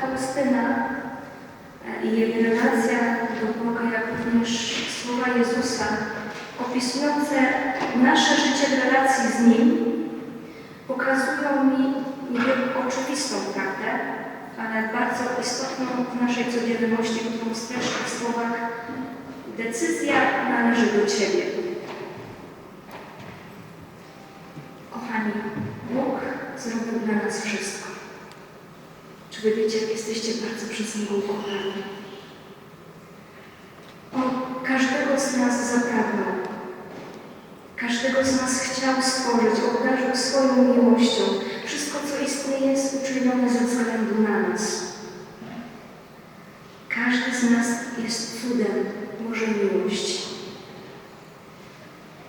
Faustyna e, i jej relacja do Boga, jak również słowa Jezusa opisujące nasze życie w relacji z Nim pokazują mi niby oczywistą prawdę, ale bardzo istotną w naszej codzienności, którą streszczę w słowach decyzja należy do Ciebie. Kochani, Bóg zrobił dla nas wszystko. Wy wiecie, jak jesteście bardzo przez Niego ukochani? On każdego z nas zapragnął. Każdego z nas chciał stworzyć, obdarzył swoją miłością. Wszystko, co istnieje, jest uczynione ze względu na nas. Każdy z nas jest cudem Bożej miłości.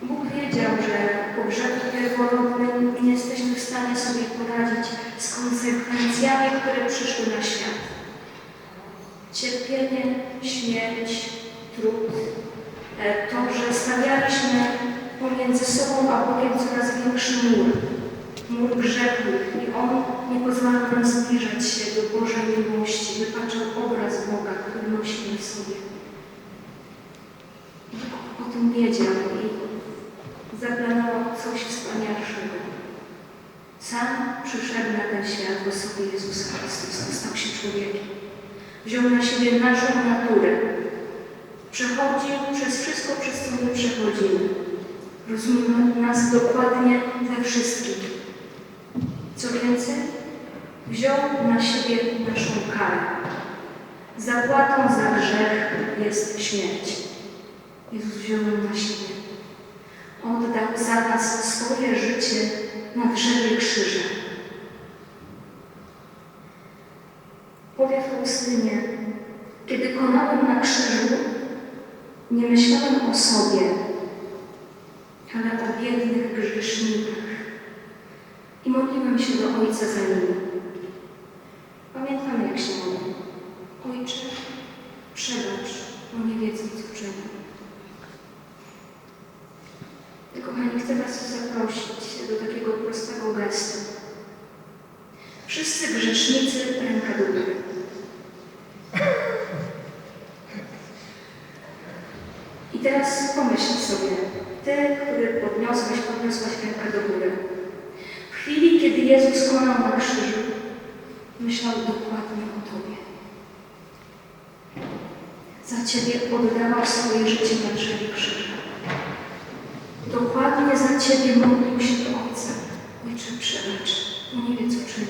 Bóg wiedział, że po grzechu pierworodnym nie jesteśmy w stanie sobie poradzić z konsekwencjami, które przyszły na świat. Cierpienie, śmierć, trud, e, to, że stawialiśmy pomiędzy sobą a Bogiem coraz większy mur, mur grzechu i On nie pozwala nam zbliżać się do Bożej miłości, wypaczał obraz Boga, który nosimy w sobie. Bóg o tym wiedział i zaplanował coś wspanialszego. Sam przyszedł na ten świat w osobie Jezusa Chrystusa, stał się człowiekiem. Wziął na siebie naszą naturę. Przechodził przez wszystko, przez co my przechodzimy. Rozumiemy nas dokładnie we wszystkim. Co więcej, wziął na siebie naszą karę. Zapłatą za grzech jest śmierć. Jezus wziął na siebie. Oddał za nas swoje życie na drzewie krzyża. Powie Faustynie, kiedy konałem na krzyżu, nie myślałem o sobie, ale o biednych grzesznikach i modliłem się do Ojca za nimi. Pamiętam, jak się modlił. Ojcze, przebacz, bo nie wiedzą, co czynią. I kochani, chcę Was zaprosić do takiego gestu. Wszyscy grzesznicy ręka do góry. I teraz pomyśl sobie, Ty, który podniosłeś, podniosłaś rękę do góry. W chwili, kiedy Jezus konał na krzyżu, myślał dokładnie o Tobie. Za Ciebie oddawał swoje życie na drzewie krzyża. Dokładnie za Ciebie modlił się do Ojca. Ojcze, przebacz, bo nie wie, co czyni.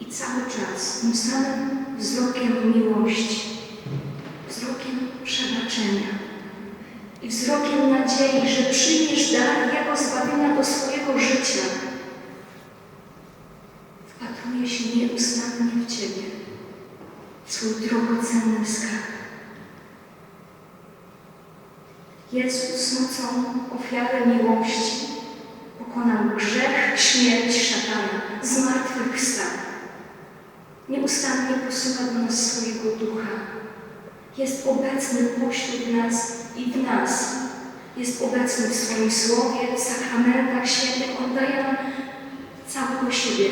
I cały czas tym samym wzrokiem miłości, wzrokiem przebaczenia i wzrokiem nadziei, że przyjmiesz dar Jego zbawienia do swojego życia, wpatruje się nieustannie w Ciebie, w swój drogocenny skarb. Jezus mocą ofiary miłości pokonał grzech, śmierć, szatana, zmartwychwstał. Nieustannie posyła do nas swojego ducha. Jest obecny pośród nas i w nas. Jest obecny w swoim słowie, w sakramentach świętych. On daje nam całego siebie.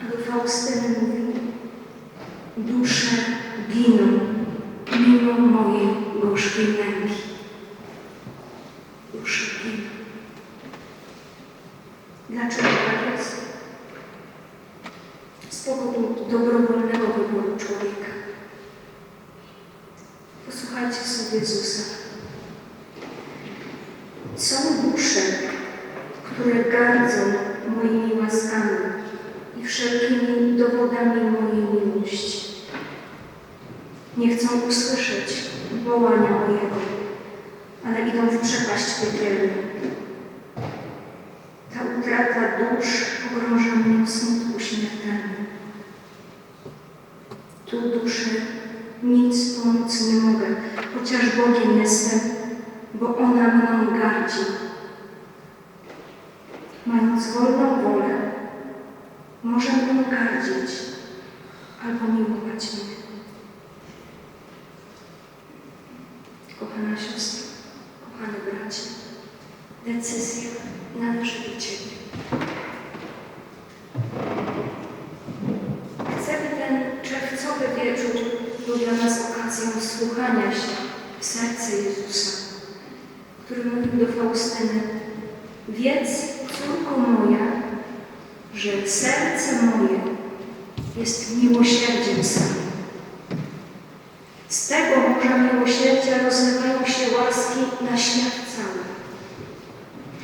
A do Faustyny mówił, dusze giną mimo mojej gorzkiej męki. Dusze giną. Dlaczego tak jest? Z powodu dobrowolnego wyboru człowieka. Posłuchajcie sobie Jezusa. Są dusze, które gardzą moimi łaskami i wszelkimi dowodami mojej miłości. Nie chcą usłyszeć wołania mojego, ale idą w przepaść piekielną. Ta utrata dusz pogrąża mnie w smutku śmiertelnym. Tu duszy nic pomóc nie mogę, chociaż Bogiem jestem, mną gardzi. Mając wolną wolę, może mną gardzić albo miłować mnie. Kochana siostra, kochany bracie, decyzja należy do Ciebie. Chcę, by ten czerwcowy wieczór był dla nas okazją słuchania się serce Jezusa, który mówił do Faustyny, wiedz, córko moja, że serce moje jest miłosierdziem samym. Z tego morza miłosierdzia rozlewają się łaski na świat cały.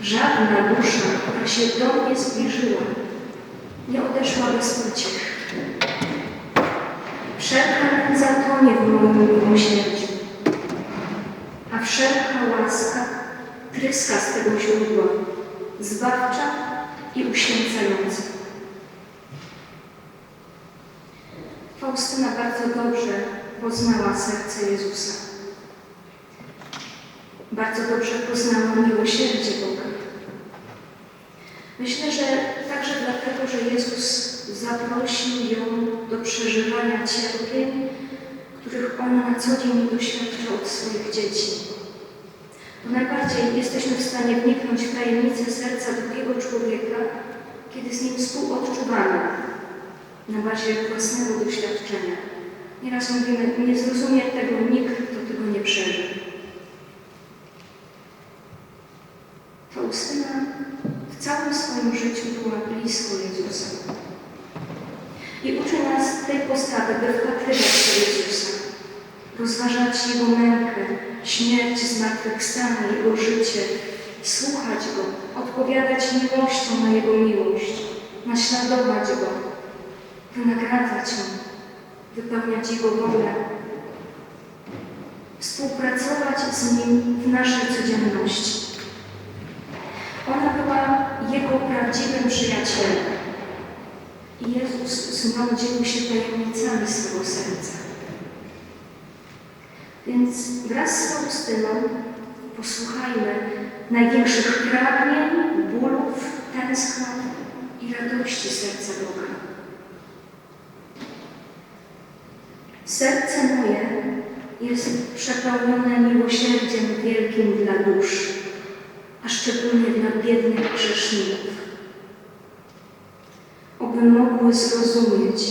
Żadna dusza, która się do mnie zbliżyła, nie odeszła bez pociech. Wszelka nędza tonie w moim miłosierdziu, a wszelka tryska z tego źródła, zbawcza i uświęcająca. Faustyna bardzo dobrze poznała serce Jezusa. Bardzo dobrze poznała miłosierdzie Boga. Myślę, że także dlatego, że Jezus zaprosił ją do przeżywania cierpień, których ona na co dzień doświadcza od swoich dzieci. Najbardziej jesteśmy w stanie wniknąć w tajemnicę serca drugiego człowieka, kiedy z nim współodczuwamy na bazie własnego doświadczenia. Nieraz mówimy, nie zrozumie tego nikt, kto tego nie przeżył. Faustyna w całym swoim życiu była blisko Jezusa. I uczy nas tej postawy, by wpatrywać się Jezusa, rozważać Jego mękę, śmierć, zmartwychwstanie, Jego życie, słuchać Go, odpowiadać miłością na Jego miłość, naśladować Go, wynagradzać Mu, wypełniać Jego wolę, współpracować z Nim w naszej codzienności. Ona była Jego prawdziwym przyjacielem. I Jezus z dzielił się tajemnicami swego serca. Więc wraz z Faustyną posłuchajmy największych pragnień, bólów, tęsknot i radości serca Boga. Serce moje jest przepełnione miłosierdziem wielkim dla dusz, a szczególnie dla biednych grzeszników. Oby mogły zrozumieć,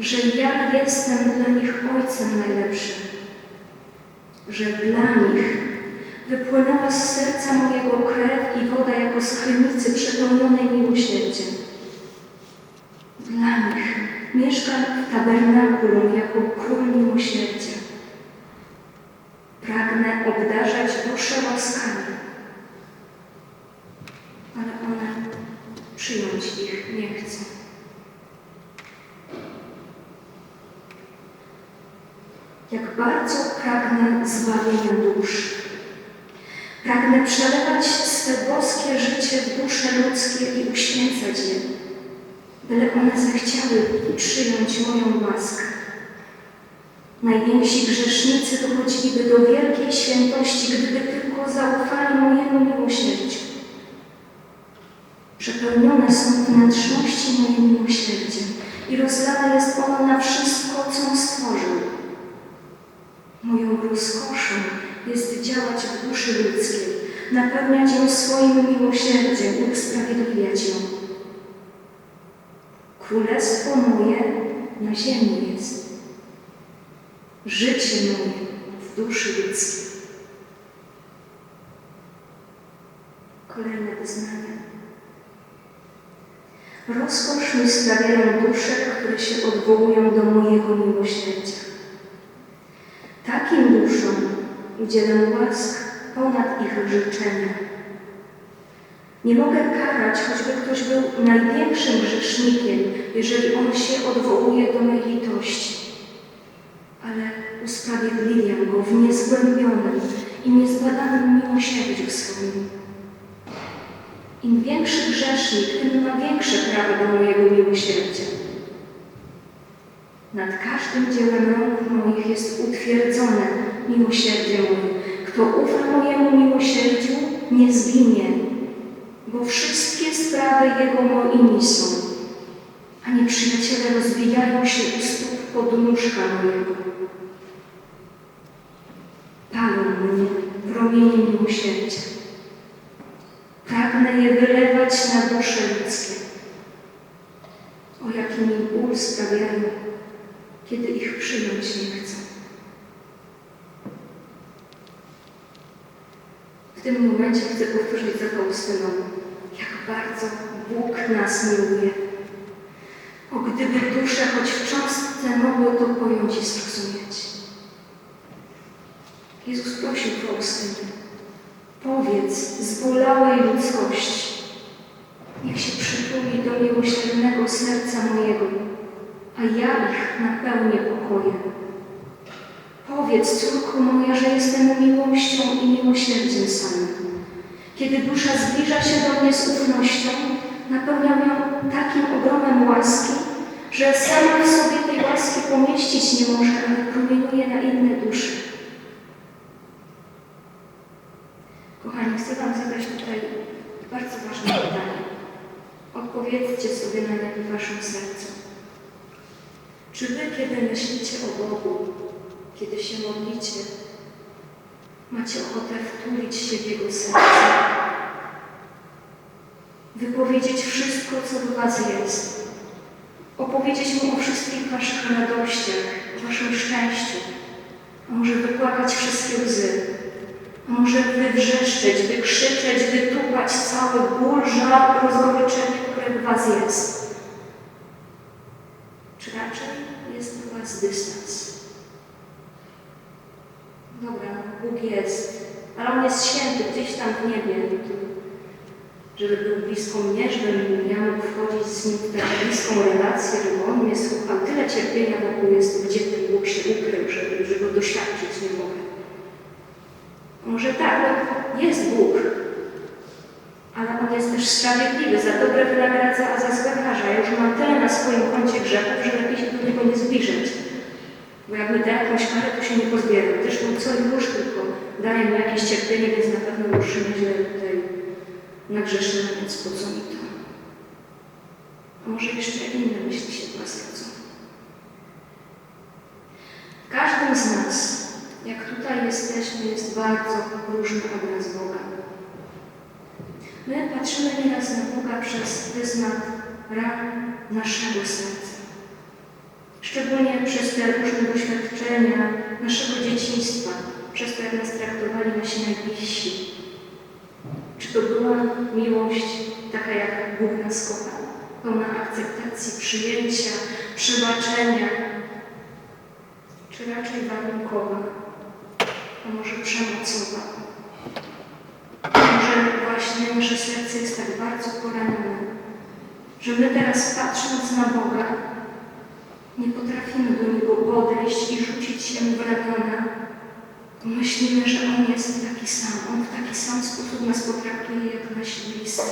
że ja jestem dla nich Ojcem najlepszym, że dla nich wypłynęła z serca mojego krew i woda jako z przepełnionej miłosierdziem. Dla nich mieszkam w tabernakulum jako król miłosierdzia. Pragnę obdarzać duszę łaskami, ale one przyjąć ich nie chcą. Jak bardzo pragnę zbawienia dusz. Pragnę przelewać swe boskie życie w dusze ludzkie i uświęcać je, byle one zechciały przyjąć moją łaskę. Najwięksi grzesznicy dochodziliby do wielkiej świętości, gdyby tylko zaufali mojemu miłosierdziu. Przepełnione są wnętrzności moim miłosierdziem i rozlane jest ono na wszystko. Moją rozkoszą jest działać w duszy ludzkiej, napełniać ją swoim miłosierdziem usprawiedliwiać ją. Królestwo moje na ziemi jest. Życie moje w duszy ludzkiej. Kolejne wyznanie. Rozkosz mi sprawiają dusze, które się odwołują do mojego miłosierdzia. Takim duszom udzielam łask ponad ich życzenia. Nie mogę karać, choćby ktoś był największym grzesznikiem, jeżeli on się odwołuje do mej litości. Ale usprawiedliwiam go w niezgłębionym i niezbadanym miłosierdziu swoim. Im większy grzesznik, tym ma większe prawo do mojego miłosierdzia. Nad każdym dziełem rąk moich jest utwierdzone miłosierdzie moje. Kto ufa mojemu miłosierdziu, nie zginie, bo wszystkie sprawy Jego moimi są, a nieprzyjaciele rozbijają się u stóp podnóżka mojego. Palą mnie w romienie miłosierdzia. Pragnę je wylewać na dusze ludzkie. O jaki mi ból sprawiają, kiedy ich przyjąć nie chcą. tym momencie chcę powtórzyć za Faustyną, jak bardzo Bóg nas miłuje. O, gdyby dusze choć w cząstce mogły to pojąć i zrozumieć. Jezus prosił Faustynę, powiedz zbolałej ludzkości, niech się przytuli do miłosiernego serca mojego, a ja ich napełnię pokojem. Powiedz, córko moja, że jestem miłością i miłosierdziem samym. Kiedy dusza zbliża się do mnie z ufnością, napełniam ją takim ogromem łaski, że sama w sobie tej łaski pomieścić nie może, ale promieniuje na inne dusze. Kochani, chcę Wam zadać tutaj bardzo ważne pytanie. Odpowiedzcie sobie na nie w Waszym sercu. Czy Wy, kiedy myślicie o Bogu, kiedy się modlicie, macie ochotę wtulić się w Jego serce? Wypowiedzieć wszystko, co w Was jest. Opowiedzieć Mu o wszystkich Waszych radościach, o Waszym szczęściu. A może wypłakać wszystkie łzy. A może wywrzeszczeć, wykrzyczeć, wytupać cały ból, żal, rozgoryczenie, które w Was jest. Czy raczej jest w Was dystans? Dobra, Bóg jest, ale On jest święty, gdzieś tam w niebie. Żeby był blisko mnie, żebym ja mógł wchodzić z Nim w taką bliską relację, żeby On mnie słuchał. Tyle cierpienia wokół jest, gdzie ten Bóg się ukrył, żeby, żeby go doświadczyć nie mogę. Może tak, bo jest Bóg, ale On jest też sprawiedliwy, za dobre wynagradza, a za złe. Ja już mam tyle na swoim koncie grzechów, że lepiej się do Niego nie zbliżać. Bo jak mi da jakąś karę, to się nie pozbieram. Zresztą co już tylko daje mi jakieś cierpienie, więc na pewno już nieźle tutaj nagrzeszyłam, więc po co mi to? A może jeszcze inne myśli się w nas każdym z nas, jak tutaj jesteśmy, jest bardzo różny obraz Boga. My patrzymy nieraz na Boga przez pryzmat ran naszego serca. Szczególnie przez te różne doświadczenia naszego dzieciństwa, przez to, jak nas traktowali nasi najbliżsi. Czy to była miłość taka, jak Bóg nas kochał, pełna akceptacji, przyjęcia, przebaczenia, czy raczej warunkowa, a może przemocowa? Może właśnie nasze serce jest tak bardzo poranione, że my teraz patrząc na Boga, nie potrafimy do Niego podejść i rzucić się w ramiona, bo myślimy, że On jest taki sam. On w taki sam sposób nas potraktuje jak nasi bliscy.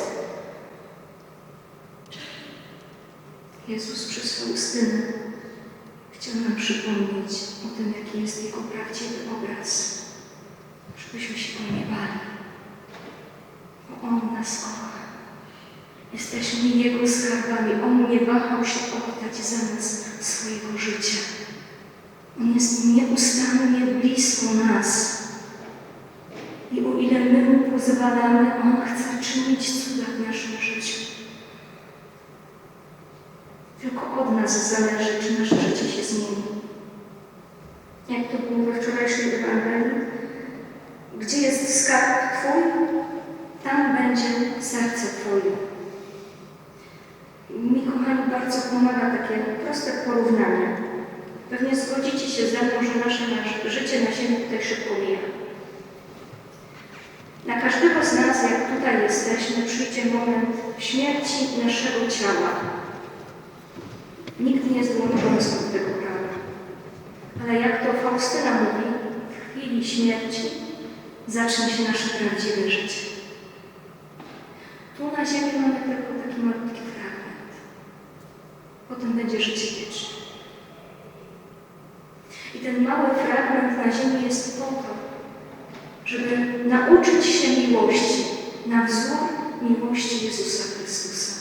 Jezus przez Faustynę chciał nam przypomnieć o tym, jaki jest Jego prawdziwy obraz, żebyśmy się Go nie bali, bo On nas kocha. Jesteśmy Jego skarbami. On nie wahał się oddać za nas swojego życia. On jest nieustannie blisko nas. I o ile my Mu pozwalamy, On chce czynić cuda w naszym życiu. Tylko od nas zależy, czy nasze życie się zmieni. Jak to było we wczorajszej Ewangelii? Gdzie jest skarb Twój, tam będzie serce Twoje. Mi, kochani, bardzo pomaga takie proste porównanie. Pewnie zgodzicie się ze mną, że nasze, życie na ziemi tutaj szybko mija. Na każdego z nas, jak tutaj jesteśmy, przyjdzie moment śmierci naszego ciała. Nikt nie jest wyłączony z tego prawa. Ale jak to Faustyna mówi, w chwili śmierci zacznie się nasze prawdziwe życie. Tu na ziemi mamy tylko taki malutki. Potem będzie życie wieczne. I ten mały fragment na ziemi jest po to, żeby nauczyć się miłości na wzór miłości Jezusa Chrystusa.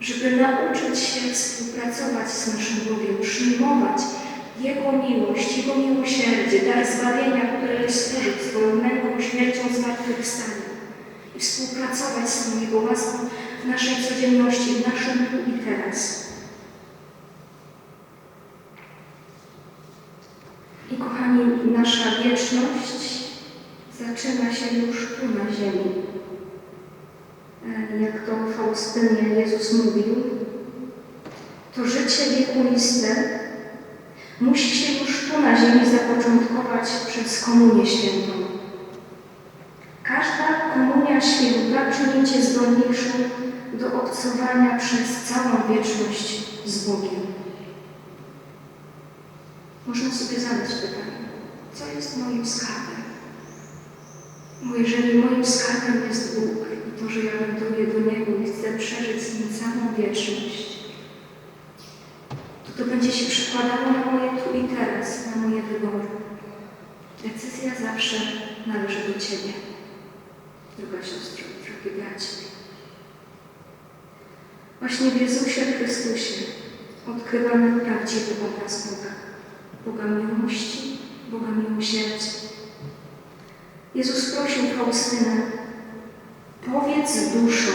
Żeby nauczyć się współpracować z naszym Bogiem, przyjmować Jego miłość, Jego miłosierdzie, dar zbawienia, które jest służyć swoją męką, śmiercią, zmartwychwstaniem i współpracować z tą Jego łaską w naszej codzienności, w naszym tu i teraz. I kochani, nasza wieczność zaczyna się już tu na ziemi. E, Jak to Faustynie Jezus mówił, to życie wiekuiste musi się już tu na ziemi zapoczątkować przez Komunię Świętą. Każda Komunia Święta czyni Cię zdolniejszą do obcowania przez całą wieczność z Bogiem. Można sobie zadać pytanie, co jest moim skarbem? Bo jeżeli moim skarbem jest Bóg i to, że ja wędruję do Niego i chcę przeżyć z Nim całą wieczność, to to będzie się przekładało na moje tu i teraz, na moje wybory. Decyzja zawsze należy do Ciebie, droga siostro, drogi bracie. Właśnie w Jezusie Chrystusie odkrywamy prawdziwy obraz Boga. Boga miłości, Boga miłosierdzia. Jezus prosił Faustynę, powiedz duszom,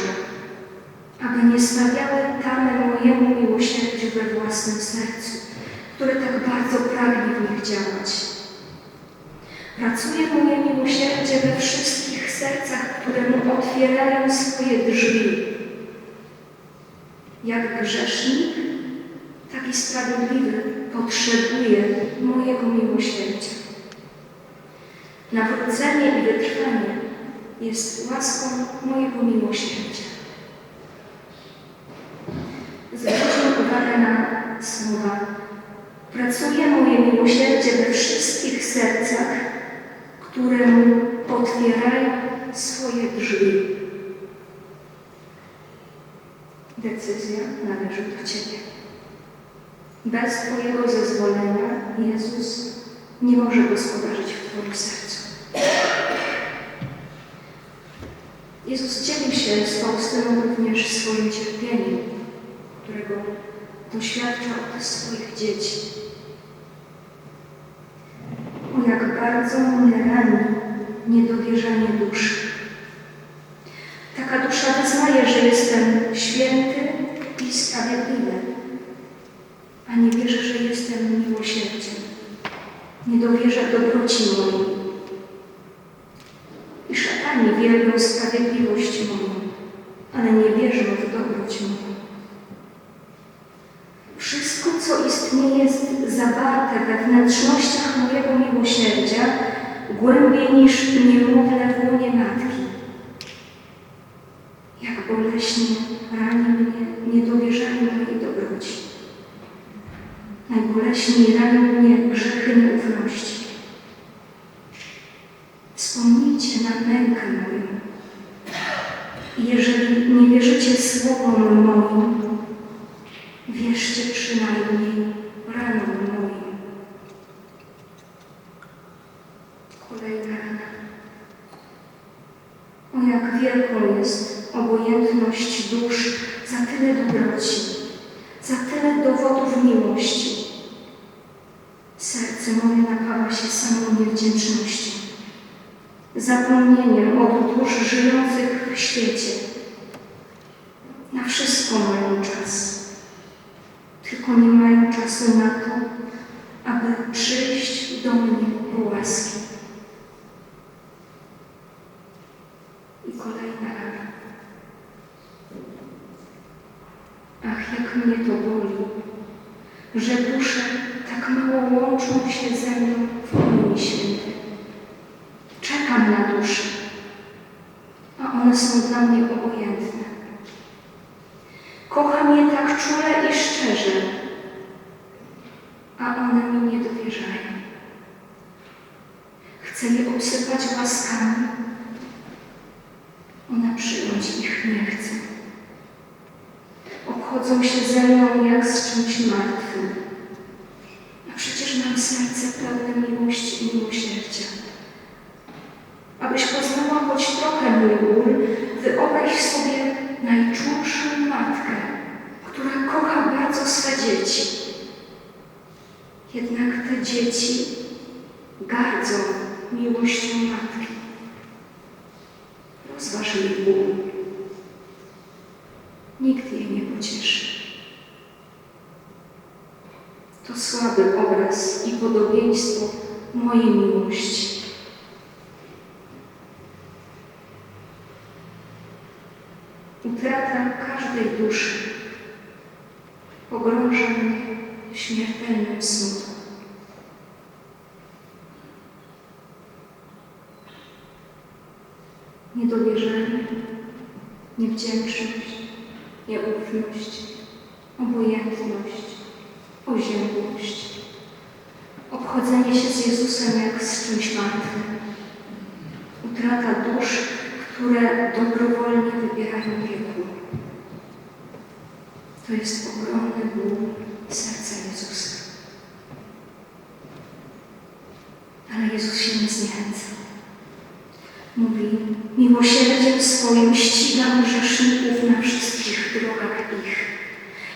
aby nie stawiały tamy mojemu miłosierdziu we własnym sercu, które tak bardzo pragnie w nich działać. Pracuje moje miłosierdzie we wszystkich sercach, które mu otwierają swoje drzwi. Jak grzesznik, tak i sprawiedliwy potrzebuje mojego miłosierdzia. Nawrócenie i wytrwanie jest łaską mojego miłosierdzia. Zwróćmy uwagę na słowa. Pracuje moje miłosierdzie we wszystkich sercach, które mu otwierają swoje drzwi. Decyzja należy do Ciebie. Bez Twojego zezwolenia Jezus nie może gospodarzyć w Twoim sercu. Jezus dzielił się z Faustyną również swoim cierpieniem, którego doświadcza od swoich dzieci. O jak bardzo mnie rani niedowierzanie duszy. Taka dusza wyznaje, że jestem święty i sprawiedliwy, a nie wierzę, że jestem miłosierdziem. Nie dowierzę dobroci mojej. I szatani wielbią sprawiedliwość moją, ale nie wierzą w dobroć moją. Wszystko, co istnieje, jest zawarte we wnętrznościach mojego miłosierdzia, głębiej niż niemowlę w łonie matki. Boleśnie rani mnie niedowierzanie mojej dobroci. Najboleśniej ranią mnie grzechy nieufności. Wspomnijcie na mękę moją. I jeżeli nie wierzycie słowom moim, wierzcie przynajmniej ranom moim. Kolejna rana. O jak wielką jest obojętność dusz za tyle dobroci, za tyle dowodów miłości. Serce moje napawa się samą niewdzięcznością, zapomnieniem od dusz żyjących w świecie. Na wszystko mają czas, tylko nie mają czasu na to, aby przyjść do mnie po łaski. I kolejna rana. Ach, jak mnie to boli, że dusze tak łączą się ze mną w Komunii Świętej. Czekam na dusze, a one są dla mnie obojętne. Kocham je tak czule i szczerze, a one mi nie dowierzają. Chcę je obsypać łaskami, ona przyjąć ich nie chce. Obchodzą się ze mną jak z czymś martwym. Serce pełne miłości i miłosierdzia. Abyś poznała choć trochę mój ból, wyobraź sobie najczulszą matkę, która kocha bardzo swe dzieci. Jednak te dzieci gardzą miłością matki. Rozważ jej ból. Nikt nie słaby obraz i podobieństwo mojej miłości. Utrata każdej duszy pogrąża mnie w śmiertelnym smutku. Niedowierzanie, niewdzięczność, nieufność, obojętność, oziębłość obchodzenie się z Jezusem jak z czymś martwym, utrata dusz, które dobrowolnie wybierają piekło. To jest ogromny ból serca Jezusa. Ale Jezus się nie zniechęca. Mówi, miłosierdziem swoim ścigam grzeszników na wszystkich drogach ich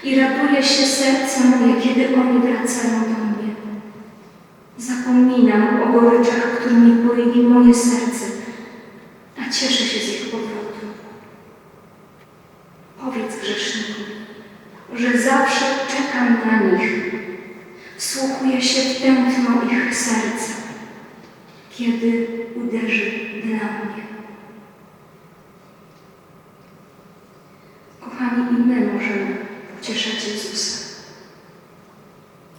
i raduje się serce moje, kiedy oni wracają do. Zapominam o goryczach, którymi poili moje serce, a cieszę się z ich powrotu. Powiedz grzeszniku, że zawsze czekam na nich, wsłuchuję się w tętno ich serca, kiedy uderzy dla mnie. Kochani, i my możemy pocieszać Jezusa.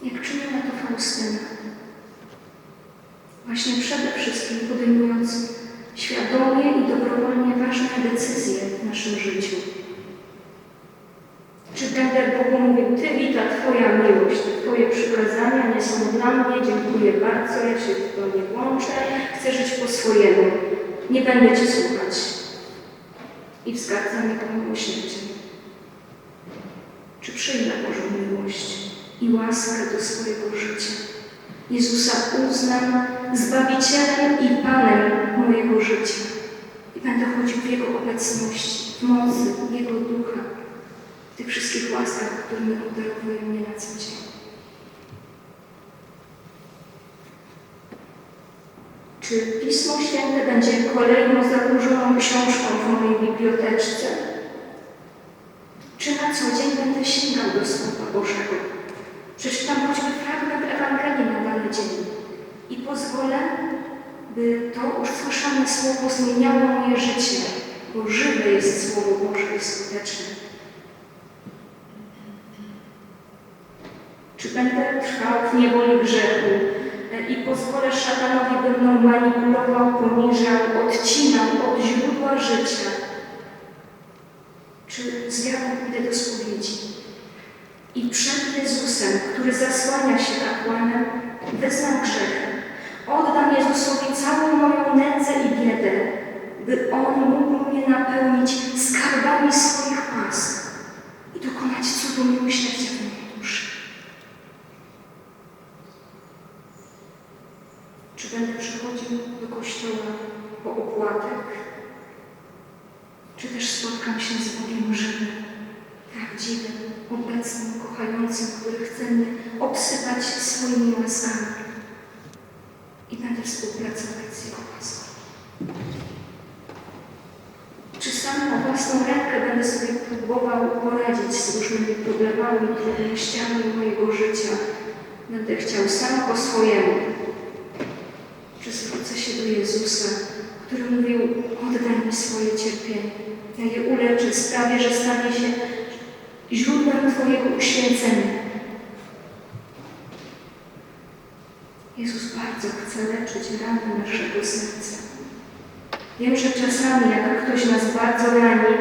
Jak czyniła to Faustyna. Właśnie przede wszystkim podejmując świadomie i dobrowolnie ważne decyzje w naszym życiu. Czy będę Bogu mówił, Ty i ta Twoja miłość, te Twoje przykazania nie są dla mnie, dziękuję bardzo, ja się to nie włączę, chcę żyć po swojemu, nie będę Cię słuchać. I wzgardzam Jego miłosierdziem. Czy przyjmę Bożą miłość i łaskę do swojego życia? Jezusa uznam Zbawicielem i Panem mojego życia i będę chodził w Jego obecności, w mocy Jego Ducha, w tych wszystkich łaskach, którymi obdarowuje mnie na co dzień. Czy Pismo Święte będzie kolejną zadłużoną książką w mojej biblioteczce? Czy na co dzień będę sięgał do Słowa Bożego? Przeczytam choćby fragment Ewangelii na dany dzień i pozwolę, by to usłyszane Słowo zmieniało moje życie, bo żywe jest Słowo Boże i skuteczne. Czy będę trwał w niewoli grzechu i pozwolę szatanowi, by mną manipulował, poniżał, odcinał od źródła życia? Czy z wiarą do spowiedzi? I przed Jezusem, który zasłania się kapłanem, wyznam grzech. Oddam Jezusowi całą moją nędzę i biedę, by On mógł mnie napełnić skarbami swoich łask i dokonać cudu miłosierdzia w mojej duszy. Czy będę przychodził do kościoła po opłatek? Czy też spotkam się z Bogiem żywym, prawdziwym, obecnym, kochającym, który chce mnie obsypać swoimi łaskami i będę współpracować z Jego łaską. Czy sam na własną rękę będę sobie próbował poradzić z różnymi problemami, trudnościami mojego życia? Będę chciał sam po swojemu. Czy zwrócę się do Jezusa, który mówił, oddaj mi swoje cierpienie. Ja je uleczę, sprawię, że stanie się źródłem Twojego uświęcenia. Jezus bardzo chce leczyć rany naszego serca. Wiem, że czasami, jak ktoś nas bardzo rani,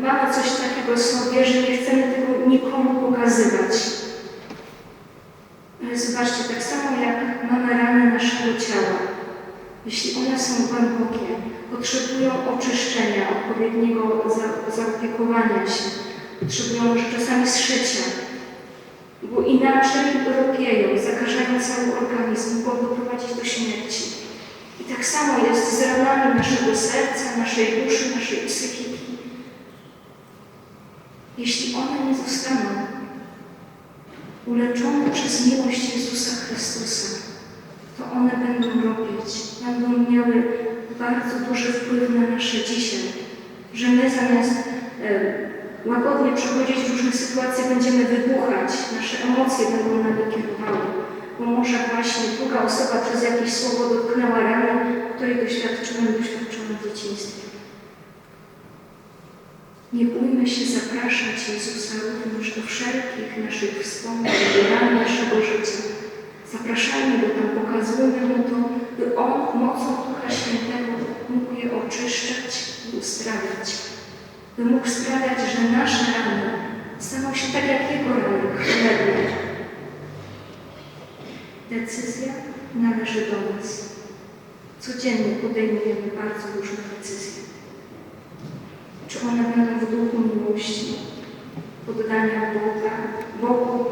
mamy coś takiego w sobie, że nie chcemy tego nikomu pokazywać. Ale zobaczcie, tak samo jak mamy rany naszego ciała, jeśli one są głębokie, potrzebują oczyszczenia, odpowiedniego za, zaopiekowania się, potrzebują może czasami zszycia, bo inaczej ropieją, zakażają cały organizm, mogą doprowadzić do śmierci. I tak samo jest z ranami naszego serca, naszej duszy, naszej psychiki. Jeśli one nie zostaną uleczone przez miłość Jezusa Chrystusa, to one będą robić, będą miały bardzo duży wpływ na nasze dzisiaj, że my zamiast e, łagodnie przechodzić różne sytuacje, będziemy wybuchać, nasze emocje będą nami kierowały. Bo może właśnie druga osoba przez jakieś słowo dotknęła rany, której doświadczyłem, doświadczyłem w dzieciństwie. Nie bójmy się zapraszać Jezusa również do wszelkich naszych wspomnień, do ran naszego życia. Zapraszajmy Go tam, pokazujmy Mu to, by On mocą Ducha Świętego mógł je oczyszczać i uzdrawiać. By mógł sprawiać, że nasze rany staną się tak jak Jego rany, chlebne. Decyzja należy do nas. Codziennie podejmujemy bardzo różne decyzje. Czy one będą w duchu miłości, poddania Boga, Bogu,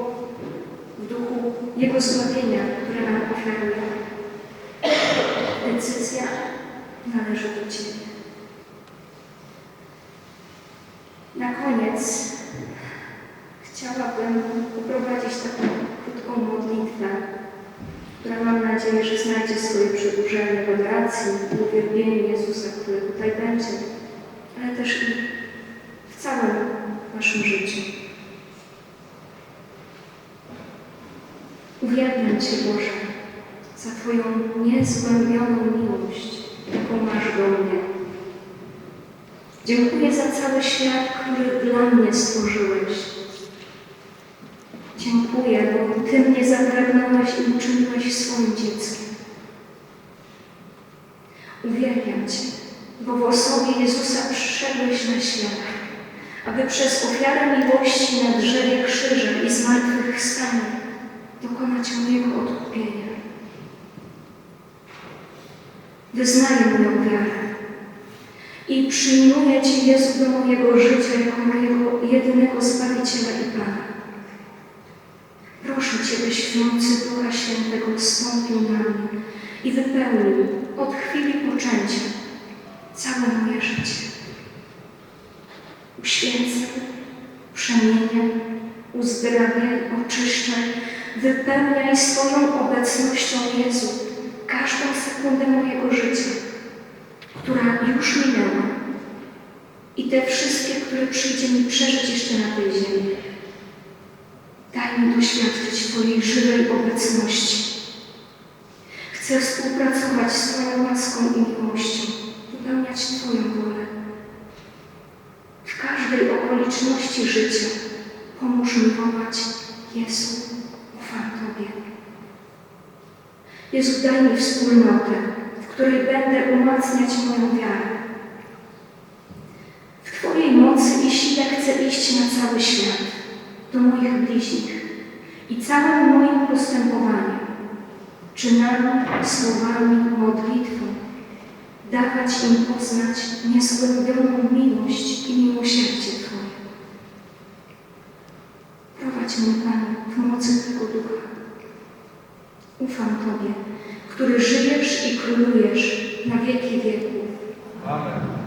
w duchu Jego zbawienia, które nam oferuje. Decyzja należy do Ciebie. Na koniec chciałabym poprowadzić taką krótką modlitwę, która mam nadzieję, że znajdzie swoje przedłużenie w adoracji i uwielbieniu Jezusa, który tutaj będzie, ale też i w całym Waszym życiu. Uwielbiam Cię, Boże, za Twoją niezgłębioną miłość, jaką masz do mnie. Dziękuję za cały świat, który dla mnie stworzyłeś. Dziękuję, bo Ty mnie zapragnąłeś i uczyniłeś swoim dzieckiem. Uwielbiam Cię, bo w osobie Jezusa przyszedłeś na świat, aby przez ofiarę miłości na drzewie krzyża i zmartwychwstania dokonać mojego odkupienia. Wyznaję moją wiarę i przyjmuję Cię, Jezu, do mojego życia jako mojego jedynego Zbawiciela i Pana. Proszę Cię, byś w mocy Ducha Świętego wstąpił na mnie i wypełnił od chwili poczęcia całe moje życie. Uświęcaj, przemieniaj, uzdrawiaj, oczyszczaj, wypełniaj swoją obecnością Jezu każdą sekundę mojego życia, która już minęła i te wszystkie, które przyjdzie mi przeżyć jeszcze na tej ziemi. Daj mi doświadczyć Twojej żywej obecności. Chcę współpracować z Twoją łaską i miłością, wypełniać Twoją wolę. W każdej okoliczności życia pomóż mi wołać Jezu, ufam Tobie. Jezu, daj mi wspólnotę, której będę umacniać moją wiarę. W Twojej mocy i sile chcę iść na cały świat, do moich bliźnich i całym moim postępowaniem, czynami, słowami, modlitwą, dawać im poznać niezgłębioną miłość i miłosierdzie Twoje. Prowadź mnie, Panie, w mocy Twego Ducha. Ufam Tobie, który żyjesz i królujesz na wieki wieków. Amen.